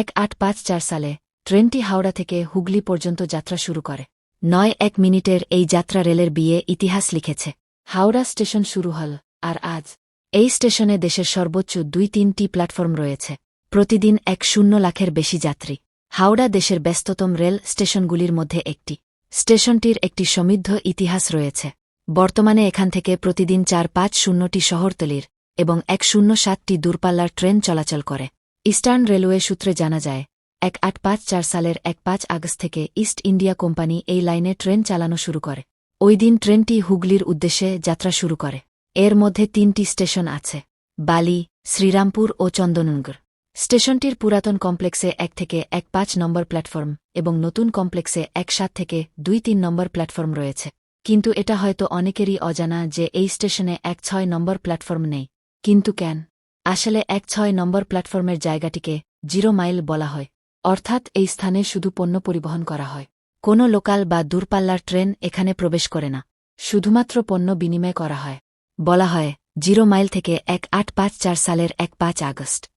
এক আট পাঁচ চার সালে ট্রেনটি হাওড়া থেকে হুগলি পর্যন্ত যাত্রা শুরু করে। নয় এক মিনিটের এই যাত্রা রেলের বিয়ে ইতিহাস লিখেছে। হাওড়া স্টেশন শুরু হল, আর আজ এই স্টেশনে দেশের সর্বোচ্চ দুই তিনটি প্ল্যাটফর্ম রয়েছে। প্রতিদিন এক শূন্য লাখের বেশি যাত্রী। হাওড়া দেশের ব্যস্ততম রেল স্টেশনগুলির মধ্যে একটি। স্টেশনটির একটি সমৃদ্ধ ইতিহাস রয়েছে। বর্তমানে এখান থেকে প্রতিদিন চার পাঁচ শূন্যটি শহরতলির এবং এক শূন্য সাতটি দূরপাল্লার ট্রেন চলাচল করে। ইস্টার্ন রেলওয়ে সূত্রে জানা যায়, এক আট পাঁচ চার সালের এক পাঁচ আগস্ট থেকে ইস্ট ইন্ডিয়া কোম্পানি এই লাইনে ট্রেন চালানো শুরু করে। ওই দিন ট্রেনটি হুগলির উদ্দেশ্যে যাত্রা শুরু করে। এর মধ্যে তিনটি স্টেশন আছে, বালি, শ্রীরামপুর ও চন্দননগর। স্টেশনটির পুরাতন কমপ্লেক্সে এক থেকে এক পাঁচ নম্বর প্ল্যাটফর্ম এবং নতুন কমপ্লেক্সে এক সাত থেকে দুই তিন নম্বর প্ল্যাটফর্ম রয়েছে। কিন্তু এটা হয়তো অনেকেরই অজানা যে এই স্টেশনে এক ছয় নম্বর প্ল্যাটফর্ম নেই। কিন্তু কেন? আসলে এক ছয় নম্বর প্ল্যাটফর্মের জায়গাটিকে জিরো মাইল বলা হয়। অর্থাৎ এই স্থানে শুধু পণ্য পরিবহন করা হয়। কোনো লোকাল বা দূরপাল্লার ট্রেন এখানে প্রবেশ করে না। শুধুমাত্র পণ্য বিনিময় করা হয়। বলা হয়, জিরো মাইল থেকে এক আট পাঁচ চার সালের এক পাঁচ আগস্ট।